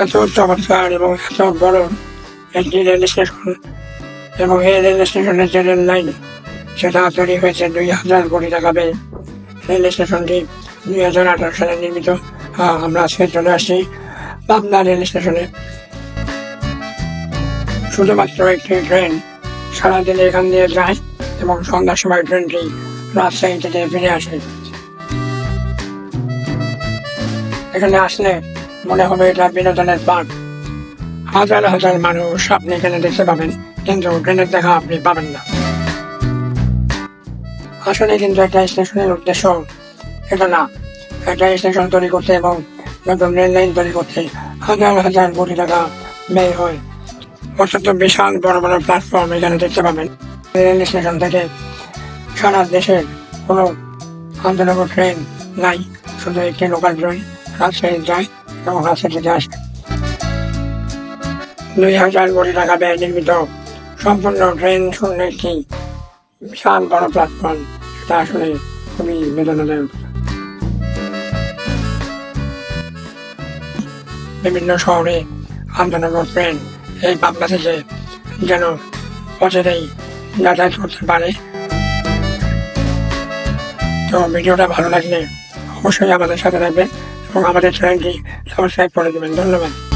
এত চমৎকার এবং এত বড়। একটি রেল স্টেশন, এবং এই রেল স্টেশনের যে রেল লাইন, সেটা তৈরি হয়েছে দুই হাজার কোটি টাকা ব্যয়। রেল স্টেশনটি দুই হাজার আঠারো সালে নির্মিত। আমরা আজকে চলে আসছি পাবনা রেল স্টেশনে। শুধুমাত্র একটি ট্রেন সারাদিন এখান দিয়ে যায়, এবং সন্ধ্যার সময় ট্রেনটি রাজশাহী থেকে ফিরে আসে। এখানে আসলে মনে হবে এটা বিনোদনের পার্ক। হাজার হাজার মানুষ আপনি এখানে দেখতে পাবেন, কিন্তু ট্রেনের দেখা আপনি পাবেন না। আসলে কিন্তু একটা স্টেশনের উদ্দেশ্য এটা না। একটা স্টেশন তৈরি করতে এবং নতুন রেল লাইন তৈরি করতে হাজার হাজার কোটি টাকা ব্যয় হয়। অত্যন্ত বিশাল বড় বড় প্ল্যাটফর্ম এখানে দেখতে পাবেন। রেল স্টেশন থেকে সারা দেশের কোনো আন্তনগর ট্রেন নাই। শুধু একটি লোকাল ট্রেন রাজশাহী যায়। এবং রাজশাহী থেকে দুই হাজার কোটি টাকা ব্যয় নির্মিত সম্পূর্ণ ট্রেন শূন্য একটি বিশাল বড় প্ল্যাটফর্ম এটা আসলে খুবই বেদনাদায়ক। বিভিন্ন শহরে আন্তনগর ট্রেন এই পাবনা থেকে যেন অচেরেই যাতায়াত করতে পারে। তো ভিডিওটা ভালো লাগলে অবশ্যই আমাদের সাথে থাকবেন। এবং আমাদের চ্যানেলটি সমস্যায় পড়ে দেবেন। ধন্যবাদ।